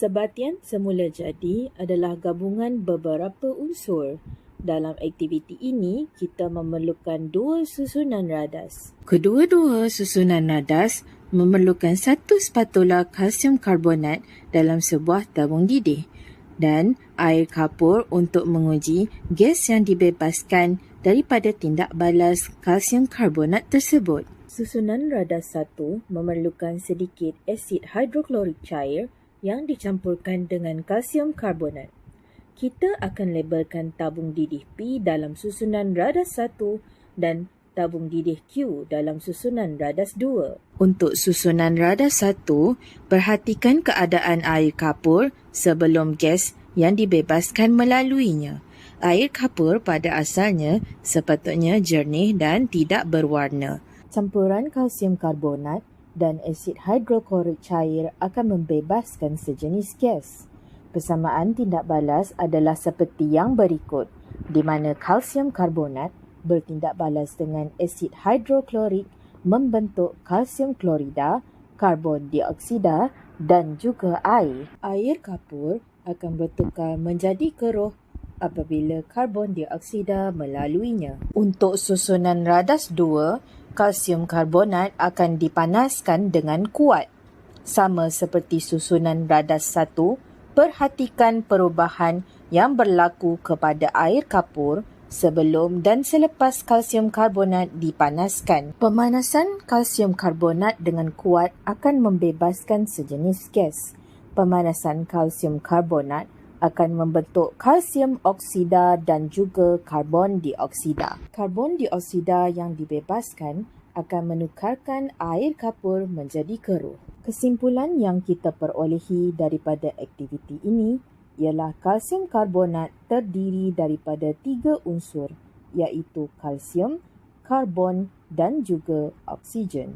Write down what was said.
Sebatian semula jadi adalah gabungan beberapa unsur. Dalam aktiviti ini, kita memerlukan dua susunan radas. Kedua-dua susunan radas memerlukan satu spatula kalsium karbonat dalam sebuah tabung didih dan air kapur untuk menguji gas yang dibebaskan daripada tindak balas kalsium karbonat tersebut. Susunan radas satu memerlukan sedikit asid hidroklorik cair yang dicampurkan dengan kalsium karbonat. Kita akan labelkan tabung didih P dalam susunan radas 1 dan tabung didih Q dalam susunan radas 2. Untuk susunan radas 1, perhatikan keadaan air kapur sebelum gas yang dibebaskan melaluinya. Air kapur pada asalnya sepatutnya jernih dan tidak berwarna. Campuran kalsium karbonat dan asid hidroklorik cair akan membebaskan sejenis gas. Persamaan tindak balas adalah seperti yang berikut, di mana kalsium karbonat bertindak balas dengan asid hidroklorik membentuk kalsium klorida, karbon dioksida dan juga air. Air kapur akan bertukar menjadi keruh apabila karbon dioksida melaluinya. Untuk susunan radas 2, kalsium karbonat akan dipanaskan dengan kuat. Sama seperti susunan radas 1, perhatikan perubahan yang berlaku kepada air kapur sebelum dan selepas kalsium karbonat dipanaskan. Pemanasan kalsium karbonat dengan kuat akan membebaskan sejenis gas. Pemanasan kalsium karbonat akan membentuk kalsium oksida dan juga karbon dioksida. Karbon dioksida yang dibebaskan akan menukarkan air kapur menjadi keruh. Kesimpulan yang kita perolehi daripada aktiviti ini ialah kalsium karbonat terdiri daripada tiga unsur iaitu kalsium, karbon dan juga oksigen.